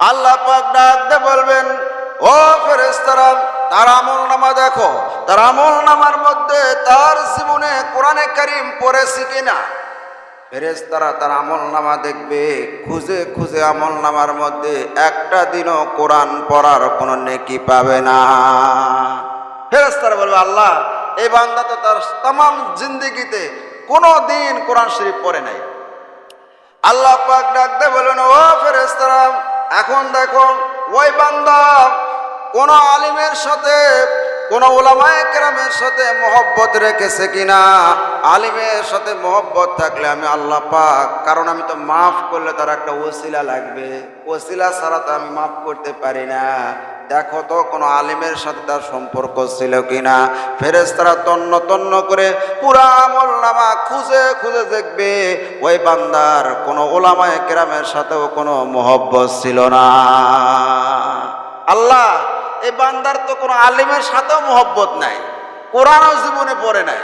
আল্লাহ পাক ডাক দিয়ে বলবেন, ও ফেরেস্তারা তার আমল নামা দেখো। তার আমল নামার মধ্যে তার জীবনে কোরআনে কারিম পড়েছি কিনা? ফেরেস্তারা তার আমল নামা দেখবে। খুঁজে খুঁজে আমল নামার মধ্যে একটা দিনও কোরআন পড়ার কোনো নেকি পাবে না। ফেরেস্তারা বলবে, আল্লাহ, এই বান্দা তো তার তাম জিন্দিগিতে কোনো দিন কোরআন শরীফ পড়ে নাই। আল্লাহ পাক ডাকতে বলেন ও ফেরেস্তারা এখন দেখো, ওই বান্দা কোন আলিমের সাথে, কোন ওলামায় কেরামের সাথে মহব্বত রেখেছে কিনা? আলিমের সাথে মহব্বত থাকলে আমি আল্লাহ পাক, কারণ আমি তো মাফ করলে তার একটা ওসিলা লাগবে। ওসিলা ছাড়া তো আমি মাফ করতে পারি না। দেখো তো, কোনো আলিমের সাথে তার সম্পর্ক ছিল কিনা? ফেরেস্তারা তন্ন তন্ন করে পুরা আমল নামা খুঁজে খুঁজে দেখবে, ওই বান্দার কোনো ওলামায় কেরামের সাথেও কোনো মোহব্বত ছিল না। আল্লাহ, এই বান্দার তো কোনো আলিমের সাথেও মোহব্বত নাই, কোরআনও জীবনে পড়ে নাই।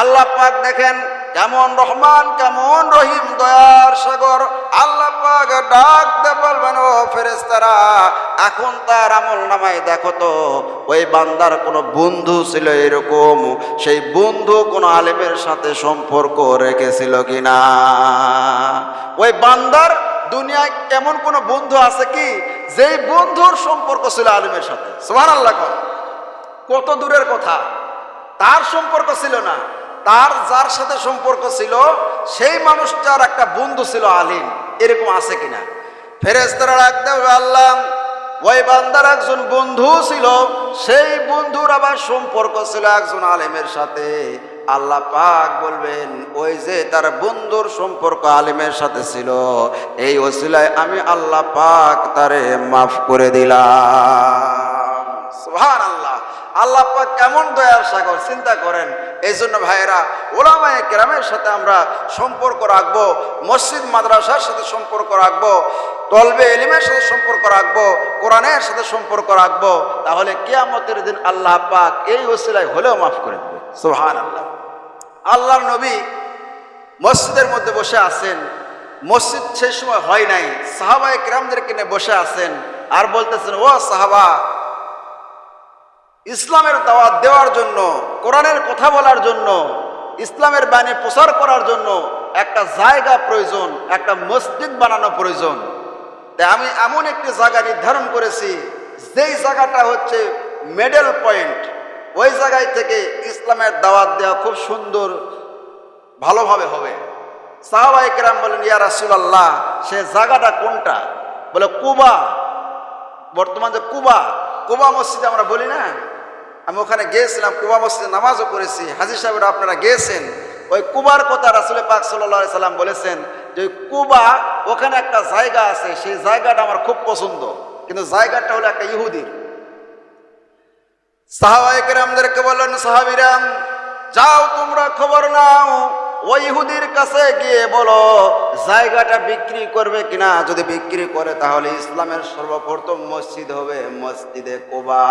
আল্লাহ পাক দেখেন কেমন রহমান, কেমন রহিম, দয়ার সাগর। আল্লাহ ডাক দে বলবেন, ও ফেরেস্তারা এখন তার আমল নামায় দেখো তো, ওই বান্দার কোনো বন্ধু ছিল এরকম, সেই বন্ধু কোনো আলেমের সাথে সম্পর্ক রেখেছিল কিনা? ওই বান্দার দুনিয়ায় কেমন কোনো বন্ধু আছে কি, যেই বন্ধুর সম্পর্ক ছিল আলিমের সাথে? সোহান আল্লাহ কত দূরের কথা। তার সম্পর্ক ছিল না। তার যার সাথে সম্পর্ক ছিল, সেই মানুষটার একটা বন্ধু ছিল আলিম। এরকম আছে কিনা? ফেরেস্তারা রাখতে আল্লাহ, ওই বান্দার একজন বন্ধু ছিল। সেই বন্ধুর আবার সম্পর্ক ছিল একজন আলেমের সাথে। আল্লাহ পাক বলবেন, ওই যে তার বন্ধুর সম্পর্ক আলিমের সাথে ছিল, এই ওসিলায় আমি আল্লাহ পাক তারে মাফ করে দিলাম। আল্লাহ আল্লাহ পাক কেমন দয়ার সাগর, চিন্তা করেন। এই জন্য ভাইয়েরা, ওলামায় কেরামের সাথে আমরা সম্পর্ক রাখব, মসজিদ মাদ্রাসার সাথে সম্পর্ক রাখব, তলবে এলিমের সাথে সম্পর্ক রাখব, কোরআনের সাথে সম্পর্ক রাখব, তাহলে কেয়ামতের দিন আল্লাহ পাক এই ওসিলায় হলেও মাফ করে দেবে। সোহান আল্লাহ আল্লাহর নবী মসজিদের মধ্যে বসে আছেন, মসজিদ সেই সময় হয় নাই, সাহাবায়ে কেরামদেরকে নিয়ে বসে আছেন, আর বলতেছেন, ও সাহাবা ইসলামের দাওয়াত দেওয়ার জন্য, কোরআনের কথা বলার জন্য, ইসলামের বাণী প্রচার করার জন্য একটা জায়গা প্রয়োজন, একটা মসজিদ বানানো প্রয়োজন। তাই আমি এমন একটি জায়গা নির্ধারণ করেছি, যেই জায়গাটা হচ্ছে মেডেল পয়েন্ট ওই জায়গায় থেকে ইসলামের দাওয়াত দেওয়া খুব সুন্দর, ভালোভাবে হবে। সাহাবাই কেরাম বলেন, ইয়া রাসুলাল্লাহ, সে জায়গাটা কোনটা? বলে, কুবা। বর্তমান যে কুবা কুবা মসজিদে আমরা বলি না? আমি ওখানে গিয়েছিলাম, কুবা মসজিদে নামাজও পড়েছি। হাজির সাহেবরা আপনারা গিয়েছেন? ওই কুবার কথা রাসুল পাক সাল্লা সাল্লাম বলেছেন যে কুবা, ওখানে একটা জায়গা আছে, সেই জায়গাটা আমার খুব পছন্দ। কিন্তু জায়গাটা হলো একটা ইহুদির সাহাবাহিকেরামদেরকে বললেন সাহাবিরাম যাও তোমরা খবর নাও। ওই ইহুদির কাছে গিয়ে বলো, জায়গাটা বিক্রি করবে কিনা? যদি বিক্রি করে, তাহলে ইসলামের সর্বপ্রথম মসজিদ হবে মসজিদে কোবা।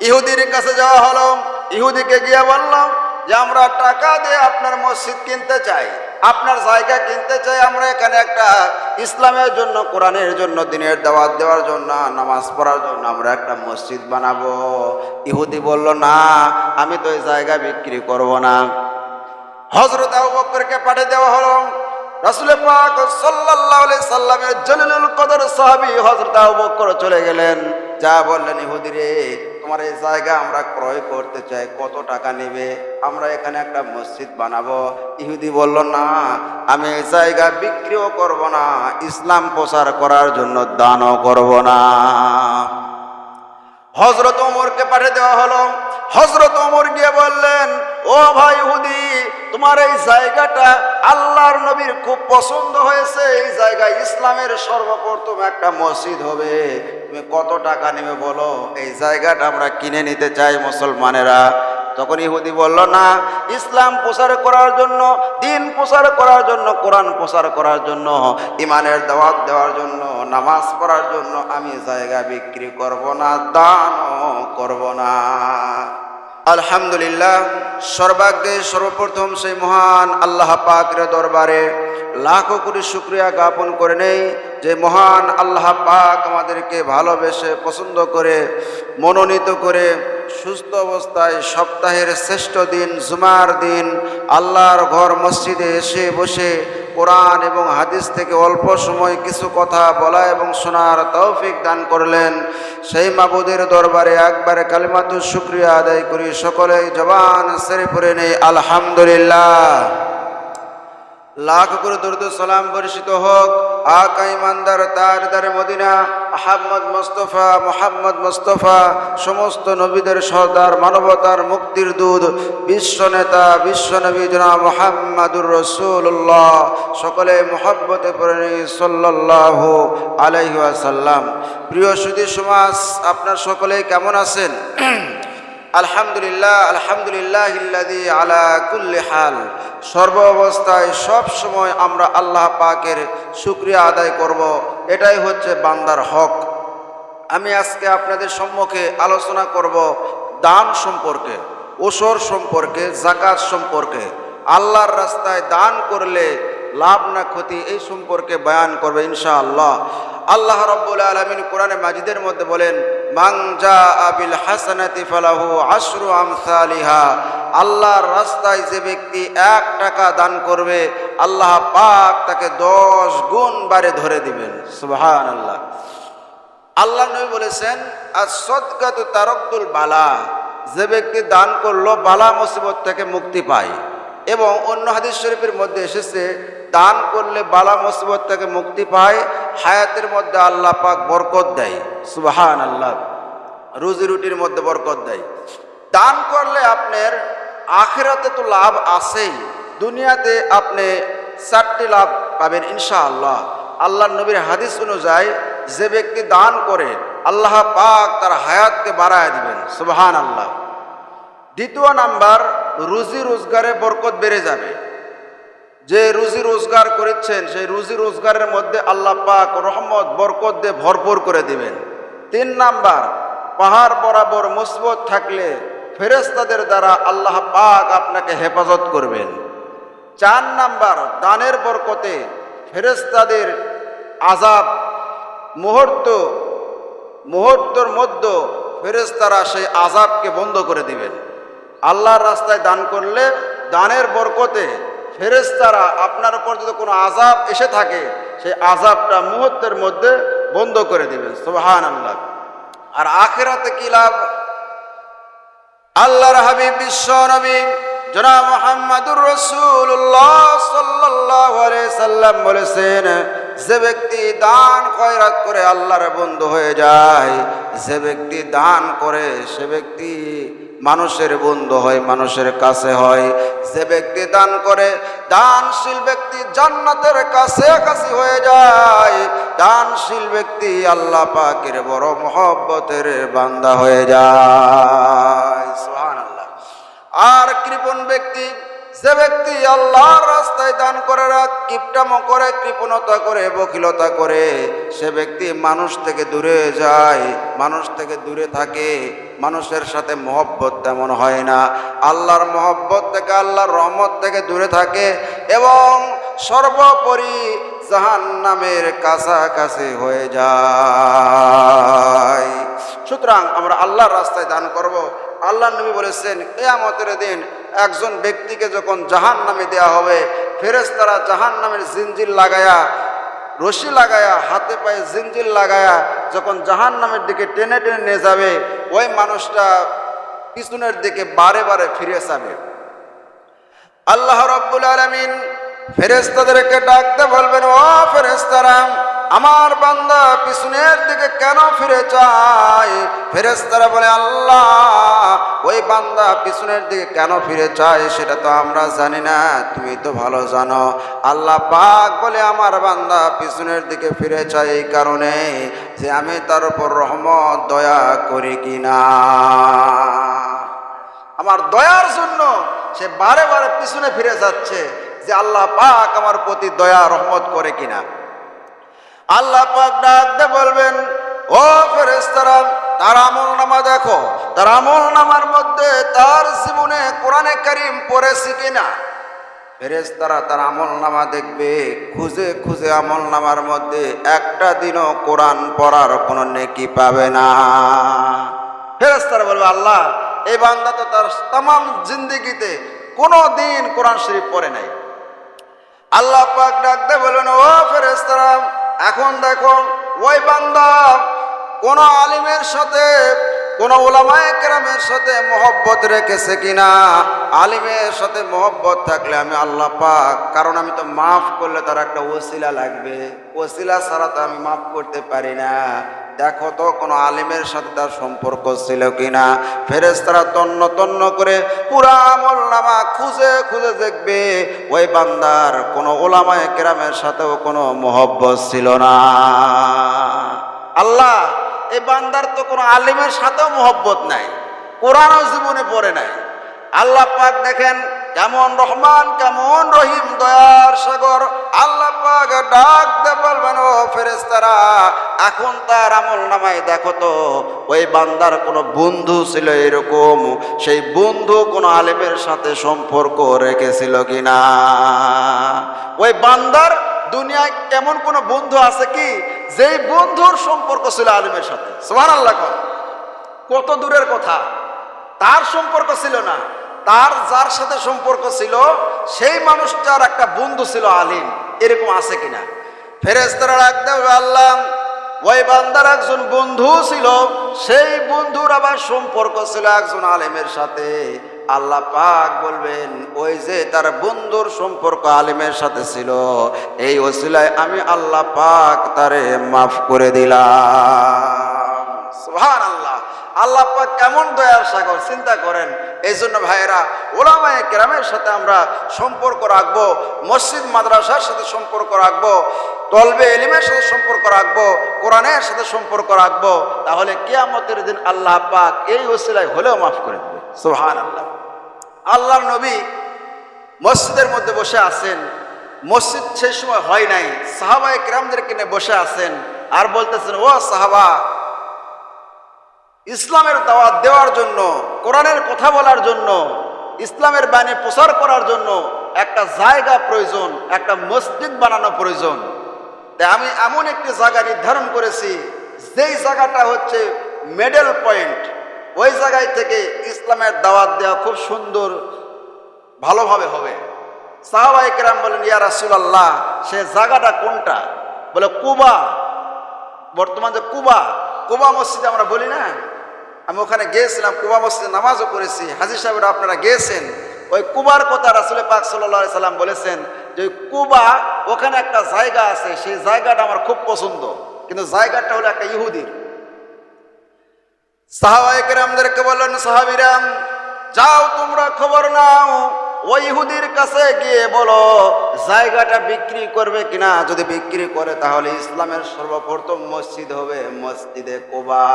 ইহুদির কাছে যাওয়া হলো। ইহুদিকে গিয়ে বললাম যে, আমরা টাকা দিয়ে আপনার মসজিদ কিনতে চাই। আপনার জায়গা কিনতে চাই। আমরা এখানে একটা ইসলামের জন্য, কোরআনের জন্য, দিনের দাওয়াত দেওয়ার জন্য, নামাজ পড়ার জন্য আমরা একটা মসজিদ বানাবো। ইহুদি বলল, না, আমি তো এই জায়গা বিক্রি করব না। হজরত আবু বকরকে পাঠিয়ে দেওয়া হলো। রাসুল পাক সাল্লাল্লাহু আলাইহি সাল্লামের জলিলুল কদর সাহাবী হযরত আবু বকর চলে গেলেন। যা বললেন, ইহুদি রে, তোমার এই জায়গা আমরা ক্রয় করতে চাই, কত টাকা নেবে? আমরা এখানে একটা মসজিদ বানাবো। ইহুদি বলল, না, আমি এই জায়গা বিক্রিও করব না, ইসলাম প্রচার করার জন্য দানও করব না। হজরত ওমরকে পাঠিয়ে দেওয়া হলো। হজরত ওমর গিয়ে বললেন, ও ভাই হুদি তোমার এই জায়গাটা আল্লাহর নবীর খুব পছন্দ হয়েছে। এই জায়গায় ইসলামের সর্বপ্রথম একটা মসজিদ হবে। তুমি কত টাকা নেবে বলো? এই জায়গাটা আমরা কিনে নিতে চাই মুসলমানেরা। তখন ইহুদি বলল, না, ইসলাম প্রচার করার জন্য, দিন প্রচার করার জন্য, কোরআন প্রচার করার জন্য ইমানের দাওয়াত দেওয়ার জন্য নামাজ পড়ার জন্য আমি জায়গা বিক্রি করব না, দানও করব না। আলহামদুলিল্লাহ সর্বাগ্যে সর্বপ্রথম সেই মহান আল্লাহ পাকের দরবারে লাখো কোটি শুক্রিয়া জ্ঞাপন করে নেই যে মহান আল্লাহ পাক আমাদেরকে ভালোবেসে, পছন্দ করে, মনোনীত করে সুস্থ অবস্থায় সপ্তাহের শ্রেষ্ঠ দিন, জুমার দিন, আল্লাহর ঘর মসজিদে এসে বসে কোরআন এবং হাদিস থেকে অল্প সময় কিছু কথা বলা এবং শোনার তৌফিক দান করলেন। সেই মাবুদের দরবারে একবারে কালিমাতুর শুক্রিয়া আদায় করি। সকলেই জবান সেরে পড়ে নেই। আলহামদুলিল্লাহ। লাখ করে দরুদ সালাম বর্ষিত হোক। আকা ইমানদার তার দারে Medina, Ahmad Mustafa, Muhammad Mustafa, সমস্ত নবীদের সর্দার, মানবতার মুক্তির দুধ বিশ্ব নেতা, বিশ্ব নবী জনা মোহাম্মদুর রসুল্লাহ সকলে মোহাব্বতে পড়ে সাল্লাহ আলাইহি আসাল্লাম প্রিয় সুদী সমাজ, আপনার সকলে কেমন আছেন? আলহামদুলিল্লাহ আলহামদুলিল্লাহ ইল্লাদি আলা কুল্লি হাল। সর্ব অবস্থায় সব সময় আমরা আল্লাহ পাকের শুক্রিয়া আদায় করব। এটাই হচ্ছে বান্দার হক। আমি আজকে আপনাদের সম্মুখে আলোচনা করব দান সম্পর্কে ওসর সম্পর্কে জাকাত সম্পর্কে। আল্লাহর রাস্তায় দান করলে লাভ না ক্ষতি এই সম্পর্কে বয়ান করবে ইনশাআল্লাহ। আল্লাহ আল্লাহ রব্বুল আলমিন কোরআনে মাজিদের মধ্যে বলেন মাংজা আবিল হাসানাতি ফালাহু আশরু আমসালিহা। আল্লাহর রাস্তায় যে ব্যক্তি এক টাকা দান করবে, আল্লাহ পাক তাকে দশ গুণ বারে ধরে দিবেন। সুবহান আল্লাহ আল্লাহ নবী বলেছেন আর সদকাতু তারকতুল বালা। যে ব্যক্তি দান করল, বালা মুসিবত থেকে মুক্তি পায়। এবং অন্য হাদিস শরীফের মধ্যে এসেছে, দান করলে বালা মুসিবত থেকে মুক্তি পায়, হায়াতের মধ্যে আল্লাহ পাক বরকত দেয়। সুবাহান আল্লাহ রুজি রুটির মধ্যে বরকত দেয়। দান করলে আপনার আখেরাতে তো লাভ আছেই। দুনিয়াতে আপনি চারটি লাভ পাবেন ইনশাআল্লাহ। আল্লাহ নবীর হাদিস অনুযায়ী যে ব্যক্তি দান করে, আল্লাহ পাক তার হায়াতকে বাড়ায় দিবেন। সুবাহান আল্লাহ দ্বিতীয় নাম্বার রুজি রোজগারে বরকত বেড়ে যাবে। যে রুজি রোজগার করেছেন, সেই রুজি রোজগারের মধ্যে আল্লাহ পাক রহমত, বরকত দিয়ে ভরপুর করে দিবেন। তিন নাম্বার, পাহাড় বরাবর মুসবত থাকলে ফেরেস্তাদের দ্বারা আল্লাহ পাক আপনাকে হেফাজত করবেন। চার নাম্বার, দানের বরকতে ফেরেস্তাদের আজাব মুহূর্ত, মুহূর্তর মধ্যে ফেরেস্তারা সেই আজাবকে বন্ধ করে দিবেন। আল্লাহর রাস্তায় দান করলে দানের বরকতে ফেরেস্তারা আপনার উপর যদি কোনো আজাব এসে থাকে, সেই আজাবটা মুহূর্তের মধ্যে বন্ধ করে দিবেন। সোহান আল্লাহ আর আখেরাতে কি লাভ? আল্লাহর হাবিব বিশ্ব নবী জনাব মোহাম্মদুর রসুল্লাহ সাল্লাহ সাল্লাম বলেছেন, যে ব্যক্তি দান খয়রাত করে আল্লাহর বন্ধু হয়ে যায়, যে ব্যক্তি দান করে, সে ব্যক্তি মানুষের বন্ধু হয়, মানুষের কাছে হয়। যে ব্যক্তি দান করে, দানশীল ব্যক্তি জান্নাতের কাছে কাছে হয়ে যায়। দানশীল ব্যক্তি আল্লাহ পাকের বড় মহব্বতের বান্দা হয়ে যায়। আর কৃপণ ব্যক্তি যে ব্যক্তি আল্লাহর রাস্তায় দান করে কিপটামো করে, কৃপণতা করে বকিলতা করে, সে ব্যক্তি মানুষ থেকে দূরে যায়, মানুষ থেকে দূরে থাকে, মানুষের সাথে মহব্বত তেমন হয় না। আল্লাহর মহব্বত থেকে, আল্লাহর রহমত থেকে দূরে থাকে এবং সর্বোপরি জাহান নামের কাছাকাছি হয়ে যায়। সুতরাং আমরা আল্লাহর রাস্তায় দান করব আল্লাহ নবী বলেছেন, কেয়ামতের দিন একজন ব্যক্তিকে যখন জাহান নামে দেওয়া হবে ফেরেস তারা জাহান নামের জিনজিল লাগায়া, রশি লাগায়া, হাতে পায়ে জিনজিল লাগায়া যখন জাহান নামের দিকে টেনে টেনে নিয়ে যাবে, ওই মানুষটা পিছনের দিকে বারে বারে ফিরে যাবে। আল্লাহ রব্বুল আলমিন ফেরেস্তাদেরকে ডাকতে বলবেন, ও ফেরেস্তারা আমার বান্দা পিছনের দিকে কেন ফিরে চায়? ফেরেস্তারা বলে, আল্লাহ, ওই বান্দা পিছনের দিকে কেন ফিরে চায় সেটা তো আমরা জানি না, তুমি তো ভালো জানো। আল্লাহ পাক বলে, আমার বান্দা পিছনের দিকে ফিরে চায় এই কারণে যে আমি তার উপর রহমত, দয়া করি কিনা আমার দয়ার জন্য সে বারে বারে পিছনে ফিরে যাচ্ছে যে আল্লাহ পাক আমার প্রতি দয়া, রহমত করে কিনা আল্লাহ পাক ডাকতে বলবেন, ও ফেরেস্তারা তার আমল নামা দেখো। তার আমল নামার মধ্যে তার জীবনে কোরআনে করিম পড়েছি কিনা? ফেরেশতারা তার আমল নামা দেখবে। খুঁজে খুঁজে আমল নামার মধ্যে একটা দিনও কোরআন পড়ার কোনো নেকি পাবে না। ফেরেশতারা বলবে, আল্লাহ, এই বান্দা তো তার তাম জিন্দিগিতে কোনো দিন কোরআন শরীফ পড়ে নাই। আল্লাহ পাক ডাকতে বলেন ও ফেরেশতারা এখন দেখো, ওই বান্দা কোন আলিমের সাথে, কোন ওলামায় কেরামের সাথে মহব্বত রেখেছে কিনা? আলিমের সাথে মহব্বত থাকলে আমি আল্লাহ পাক, কারণ আমি তো মাফ করলে তার একটা ওসিলা লাগবে। ওসিলা ছাড়া তো আমি মাফ করতে পারি না। দেখো তো, কোনো আলিমের সাথে তার সম্পর্ক ছিল কিনা? ফেরেস্তারা তন্ন তন্ন করে পুরা আমল নামা খুঁজে খুঁজে দেখবে, ওই বান্দার কোনো ওলামায় কেরামের সাথেও কোনো মোহব্বত ছিল না। আল্লাহ, এই বান্দার তো কোনো আলিমের সাথেও মহব্বত নাই, কোরআনও জীবনে পড়ে নাই। আল্লাহ পাক দেখেন কেমন রহমান, কেমন রহিম, দয়ার সাগর। আল্লাহ পাক ডাক দে ও ফেরেস্তারা এখন তার আমল নামায় দেখো তো, ওই বান্দার কোনো বন্ধু ছিল এরকম, সেই বন্ধু কোনো আলেমের সাথে সম্পর্ক রেখেছিল কিনা? ওই বান্দার দুনিয়ায় কেমন কোনো বন্ধু আছে কি? যেই বন্ধুর সম্পর্ক ছিল আলিমের সাথে। সোহান আল্লাহ কত দূরের কথা। তার সম্পর্ক ছিল না। তার যার সাথে সম্পর্ক ছিল, সেই মানুষটার একটা বন্ধু ছিল আলিম। এরকম আছে কিনা? ফেরেস্তারা রাখতে আল্লাহ, ওই বান্দার একজন বন্ধু ছিল। সেই বন্ধুর আবার সম্পর্ক ছিল একজন আলেমের সাথে। আল্লাহ পাক বলবেন, ওই যে তার বন্ধুর সম্পর্ক আলেমের সাথে ছিল, এই ওসিলায় আমি আল্লাহ পাক তারে মাফ করে দিলাম। আল্লাহ আল্লাহ পাক কেমন দয়ার সাগর চিন্তা করেন? এই জন্য ভাইয়েরা, ওলামায় কেরামের সাথে আমরা সম্পর্ক রাখব, মসজিদ মাদ্রাসার সাথে সম্পর্ক রাখব, তলবে এলিমের সাথে সম্পর্ক রাখব, কোরআনের সাথে সম্পর্ক রাখব, তাহলে কেয়ামতের দিন আল্লাহ পাক এই ওসিলায় হলেও মাফ করে দেবে। সুহান আল্লাহ আল্লাহর নবী মসজিদের মধ্যে বসে আছেন, মসজিদ সেই সময় হয় নাই, সাহাবায়ে কেরামদেরকে নিয়ে বসে আছেন, আর বলতেছেন, ও সাহাবা ইসলামের দাওয়াত দেওয়ার জন্য, কোরআনের কথা বলার জন্য, ইসলামের বাণী প্রচার করার জন্য একটা জায়গা প্রয়োজন, একটা মসজিদ বানানো প্রয়োজন। তাই আমি এমন একটি জায়গা নির্ধারণ করেছি, যেই জায়গাটা হচ্ছে মেডেল পয়েন্ট ওই জায়গায় থেকে ইসলামের দাওয়াত দেওয়া খুব সুন্দর, ভালোভাবে হবে। সাহাবাই কেরাম বলেন, ইয়া রাসুলাল্লাহ, সে জায়গাটা কোনটা? বলে, কুবা। বর্তমান যে কুবা কুবা মসজিদে আমরা বলি না? আমি ওখানে গিয়েছিলাম, কুবা মসজিদে নামাজও করেছি হাজির সাহেবরা আপনারা গিয়েছেন? ওই কুবার কথা রাসুল পাক সাল্লা সাল্লাম বলেছেন যে ওই কুবা ওখানে একটা জায়গা আছে, সেই জায়গাটা আমার খুব পছন্দ। কিন্তু জায়গাটা হলো একটা ইহুদির। সাহাবাহিকেরামদেরকে বললেন, সাহাবিরাম, যাও তোমরা খবর নাও। ওই ইহুদির কাছে গিয়ে বলো, জায়গাটা বিক্রি করবে কিনা? যদি বিক্রি করে, তাহলে ইসলামের সর্বপ্রথম মসজিদ হবে মসজিদে কোবা।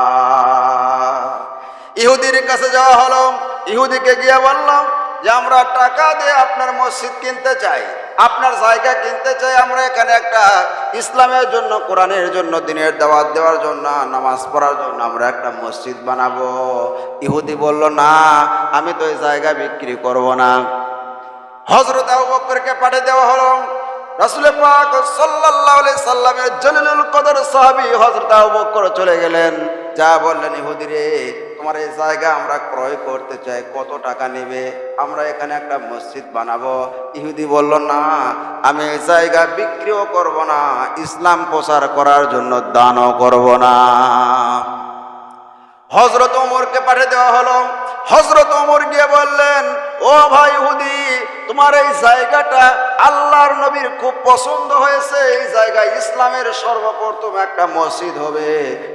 ইহুদির কাছে যাওয়া হলো। ইহুদিকে গিয়ে বললাম যে, আমরা টাকা দিয়ে আপনার মসজিদ কিনতে চাই। আপনার জায়গা কিনতে চাই। আমরা এখানে একটা ইসলামের জন্য, কোরআনের জন্য, দিনের দাওয়াত দেওয়ার জন্য, নামাজ পড়ার জন্য আমরা একটা মসজিদ বানাবো। ইহুদি বলল, না, আমি তো এই জায়গা বিক্রি করব না। হজরত আবু বকরকে পাঠিয়ে দেওয়া হলো। রাসুল পাক সাল্লাল্লাহু আলাইহি সাল্লামের জলিলুল কদর সাহাবী হযরত আবু বকর চলে গেলেন। যা বললেন, ইহুদি রে, তোমার এই জায়গা আমরা ক্রয় করতে চাই, কত টাকা নেবে? আমরা এখানে একটা মসজিদ বানাবো। ইহুদি বলল, না, আমি এই জায়গা বিক্রিও করব না, ইসলাম প্রচার করার জন্য দানও করব না। হজরত ওমরকে পাঠিয়ে দেওয়া হলো। হজরত ওমর গিয়ে বললেন, ও ভাই হুদি তোমার এই জায়গাটা আল্লাহর নবীর খুব পছন্দ হয়েছে। এই জায়গায় ইসলামের সর্বপ্রথম একটা মসজিদ হবে।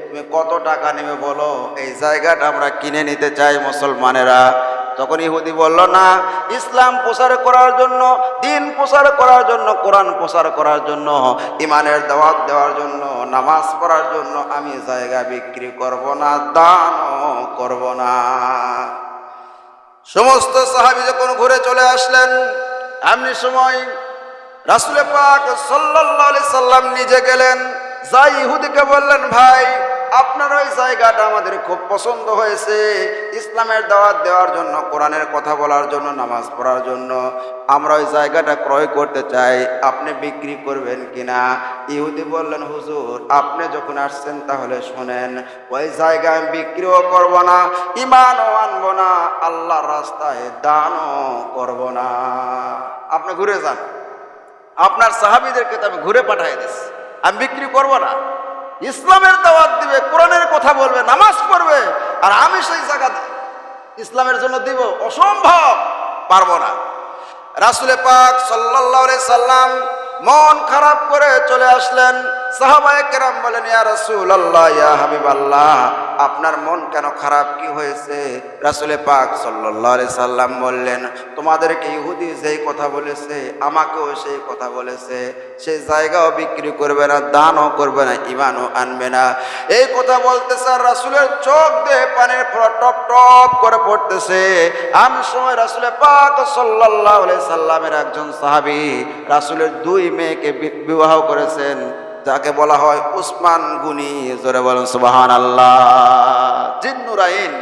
তুমি কত টাকা নেবে বলো? এই জায়গাটা আমরা কিনে নিতে চাই মুসলমানেরা। তখন ইহুদি বলল, না, ইসলাম প্রচার করার জন্য, দিন প্রচার করার জন্য, কোরআন প্রচার করার জন্য ইমানের দাওয়াত দেওয়ার জন্য, নামাজ পড়ার জন্য আমি জায়গা বিক্রি করব না, দানও করব না। সমস্ত সাহাবি যখন ঘুরে চলে আসলেন, এমনি সময় রাসুলে পাক আলাইহি সাল্লাম নিজে গেলেন। যাই ইহুদিকে বললেন, ভাই আপনার ওই জায়গাটা আমাদের খুব পছন্দ হয়েছে। ইসলামের দাওয়াত দেওয়ার জন্য, কোরআনের কথা বলার জন্য, নামাজ পড়ার জন্য। আমরা ওই জায়গাটা ক্রয় করতে চাই। আপনি বিক্রি করবেন কিনা? ইহুদি বললেন, হুজুর, আপনি যখন আসছেন তাহলে শোনেন, ওই জায়গায় আমি বিক্রিও করব না ইমানও আনব না, আল্লাহর রাস্তায় দানও করব না। আপনি ঘুরে যান। আপনার সাহাবিদেরকে তো আমি ঘুরে পাঠিয়ে দিচ্ছি আমি বিক্রি করব না। ইসলামের দাওয়াত দিবে, কোরআনের কথা বলবে, নামাজ পড়বে, আর আমি সেই জায়গা ইসলামের জন্য দিব, অসম্ভব, পারব না। রাসুলে পাক সাল্লাহ সাল্লাম মন খারাপ করে চলে আসলেন, সাহাবায় কেরাম বলেন, ইয়া রাসূল আল্লাহ ইয়া হাবিব আল্লাহ আপনার মন কেন খারাপ? কি হয়েছে? রাসুলে পাক সাল্লাহ সাল্লাম বললেন, তোমাদেরকে ইহুদি যেই কথা বলেছে, আমাকেও সেই কথা বলেছে। সেই জায়গাও বিক্রি করবে না, দানও করবে না ইমানও আনবে না। এই কথা বলতে আর রাসুলের চোখ দিয়ে পানির টপ টপ করে পড়তেছে। আমি সময় রাসুলে পাক সাল্লাহ সাল্লামের একজন সাহাবি, রাসুলের দুই মেয়েকে বিবাহ করেছেন। যাকে বলা হয় উসমান গুনি, জোরে বলেন সুবাহান আল্লাহ জিন্নুরাইন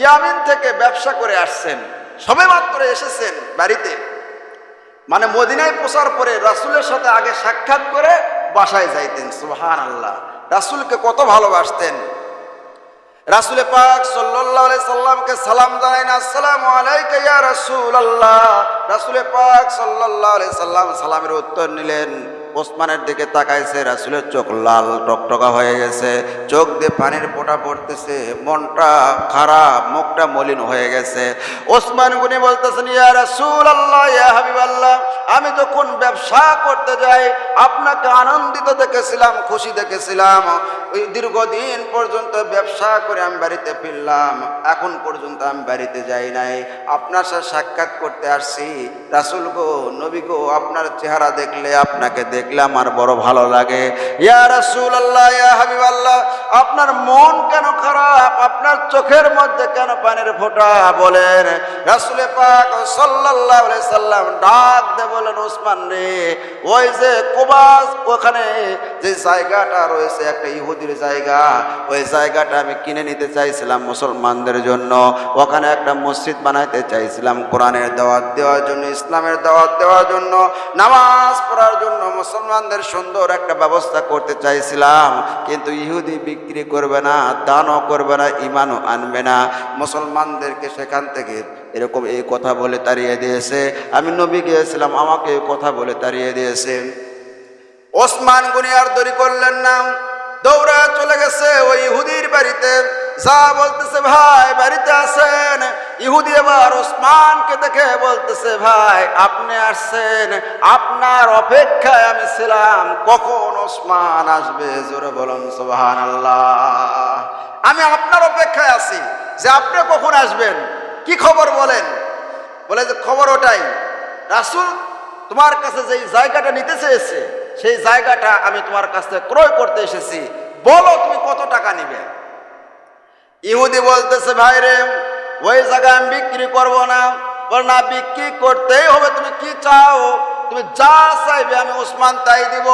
ইয়ামিন থেকে ব্যবসা করে আসছেন, সবে মাত্র এসেছেন বাড়িতে। মানে মদিনায় পোষার পরে রাসুলের সাথে আগে সাক্ষাৎ করে বাসায় যাইতেন সুবহান আল্লাহ রাসুলকে কত ভালোবাসতেন। রাসুলে পাক সাল্লাল্লাহু আলাইহি সাল্লামকে সালাম জানাইন, আসসালামু আলাইকা ইয়া রাসূলুল্লাহ। রাসুলে পাক সাল্লাল্লাহু সাল্লাম সালামের উত্তর নিলেন। ওসমানের দিকে তাকাইছে, রাসুলের চোখ লাল টকটকা হয়ে গেছে, চোখ দিয়ে পানির ফোঁটা পড়তেছে, মনটা খারাপ, মুখটা মলিন হয়ে গেছে। ওসমান গুনি বলতেছেন, ইয়া রাসূল আল্লাহ ইয়া হাবিব আল্লাহ আমি যখন ব্যবসা করতে যাই, আপনাকে আনন্দিত দেখেছিলাম, খুশি দেখেছিলাম। ওই দীর্ঘদিন পর্যন্ত ব্যবসা করে আমি বাড়িতে ফিরলাম, এখন পর্যন্ত আমি বাড়িতে যাই নাই। আপনার সাথে সাক্ষাৎ করতে আসছি। রাসুল গো, নবী গো, আপনার চেহারা দেখলে আপনাকে দেখলে আমার বড় ভালো লাগে। ইয়া রাসুল আল্লাহ ইয়া হাবিব আপনার মন কেন খারাপ? আপনার চোখের মধ্যে কেন পানির ফোঁটা? বলেন, রাসুলে পাক সাল্লাহ সাল্লাম ডাক দে বলেন, ওসমান রে, ওই যে কোবাস ওখানে যে জায়গাটা রয়েছে, একটা ইহুদির জায়গা, ওই জায়গাটা আমি কিনে নিতে চাইছিলাম মুসলমানদের জন্য। ওখানে একটা মসজিদ বানাইতে চাইছিলাম কোরআনের দাওয়াত দেওয়ার জন্য, ইসলামের দাওয়াত দেওয়ার জন্য। নামাজ পড়ার জন্য মুসলমানদের সুন্দর একটা ব্যবস্থা করতে চাইছিলাম, কিন্তু ইহুদি বিক্রি করবে না, দানও করবে না ইমানও আনবে না। মুসলমানদেরকে সেখান থেকে এরকম এই কথা বলে তাড়িয়ে দিয়েছে। আমি নবী গিয়েছিলাম, আমাকে কথা বলে তাড়িয়ে দিয়েছে। ওসমান গুনিয়ার দড়ি করলেন না। দৌড়া চলে গেছে ওই ইহুদির বাড়িতে। যা বলতেছে, ভাই, বাড়িতে আছেন? ইহুদি এবার ওসমানকে দেখে বলতেছে, ভাই, আপনি আসছেন। আপনার অপেক্ষায় আমি ছিলাম। কখন ওসমান আসবে? জোরে বলুন সুবহান আল্লাহ আমি আপনার অপেক্ষায় আছি যে আপনি কখন আসবেন? কি খবর বলেন? বলে যে, খবর ওটাই। রাসুল তোমার কাছে যেই জায়গাটা নিতে চেয়েছে সেই জায়গাটা আমি তোমার কাছ থেকে ক্রয় করতে এসেছি। বলো তুমি কত টাকা নিবে? ইহুদি বলতেছে, ভাই রে, ওই জায়গায় আমি বিক্রি করব না। বল, না, বিক্রি করতেই হবে। তুমি কি চাও? তুমি যা চাইবে আমি উসমান তাই দিব।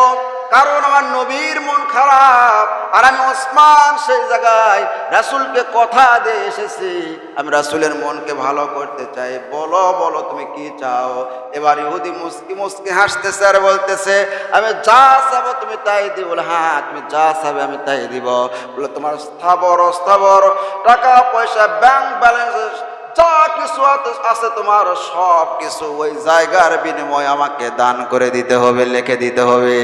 কারণ আমার নবীর মন খারাপ, আর আমি ওসমান সেই জায়গায় রাসুলকে কথা দিয়ে এসেছি। আমি রাসুলের মনকে ভালো করতে চাই। বলো বলো, তুমি কি চাও? এবার ইহুদি মুসকি মুসকি হাসতেছে আর বলতেছে, আমি যা চাবো তুমি তাই দিব। বলে হ্যাঁ তুমি যা চাবে আমি তাই দিব। বলে, তোমার স্থাবর, অস্থাবর টাকা পয়সা ব্যাংক ব্যালেন্স যা কিছু আছে তোমার, সব কিছু ওই জায়গার বিনিময়ে আমাকে দান করে দিতে হবে, লিখে দিতে হবে।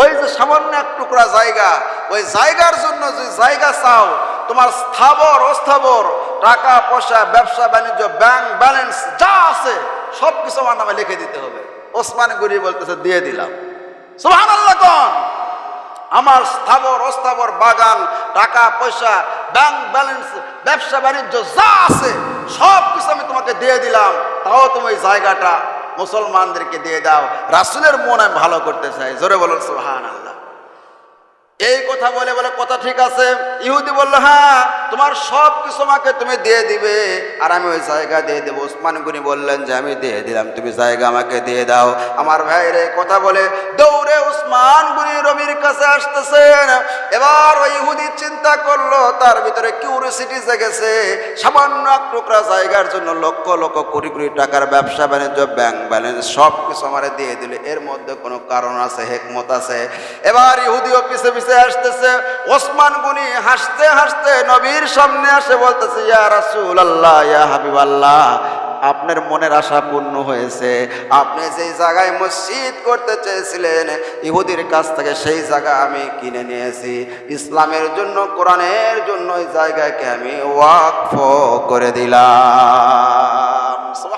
ওই যে সামান্য এক টুকরা জায়গা, ওই জায়গার জন্য যে জায়গা চাও, তোমার স্থাবর, অস্থাবর, টাকা, পয়সা, ব্যবসা, বাণিজ্য, ব্যাংক ব্যালেন্স যা আছে, সব কিছু আমার নামে লিখে দিতে হবে। ওসমান গুরি বলতেছে, দিয়ে দিলাম। সুহান আল্লাহ আমার স্থাবর, অস্থাবর বাগান, টাকা, পয়সা ব্যাংক ব্যালেন্স ব্যবসা বাণিজ্য, যা আছে, সব কিছু আমি তোমাকে দিয়ে দিলাম। তাও তুমি ওই জায়গাটা মুসলমানদেরকে দিয়ে দাও। রাসুলের মনে ভালো করতে চাই। জোরে বলুন সুহান আল্লাহ এই কথা বলে বলে, কথা ঠিক আছে? ইহুদি বলল হ্যাঁ তোমার সব কিছু আমাকে তুমি দিয়ে দিবে। আর আমি ওই জায়গা দিয়ে দেবো। ওসমান গুনি বললেন যে, আমি দিয়ে দিলাম, তুমি জায়গা আমাকে দিয়ে দাও। আমার ভাইরে কথা বলে দৌড়ে ওসমান গুনি রবির কাছে আসতেছেন। এবার ওই ইহুদি চিন্তা করল, তার ভিতরে কিউরিসিটি জেগেছে। সামান্য এক টুকরা জায়গার জন্য লক্ষ লক্ষ কোটি কোটি টাকার ব্যবসা, বাণিজ্য ব্যাংক ব্যালেন্স সব কিছু আমার দিয়ে দিলে। এর মধ্যে কোনো কারণ আছে, হেকমত আছে। এবার ইহুদিও পিছে পিছে আসতেছে, ওসমান গুনি হাসতে হাসতে নবীর সামনে আসে, বলতেছে, ইয়া রাসুল আল্লাহ ইয়া হাবিব আল্লাহ আপনার মনের আশা পূর্ণ হয়েছে। আপনি যেই জায়গায় মসজিদ করতে চেয়েছিলেন, ইহুদির কাছ থেকে সেই জায়গা আমি কিনে নিয়েছি। ইসলামের জন্য, কোরআনের জন্য ওই জায়গাকে আমি ওয়াকফ করে দিলাম।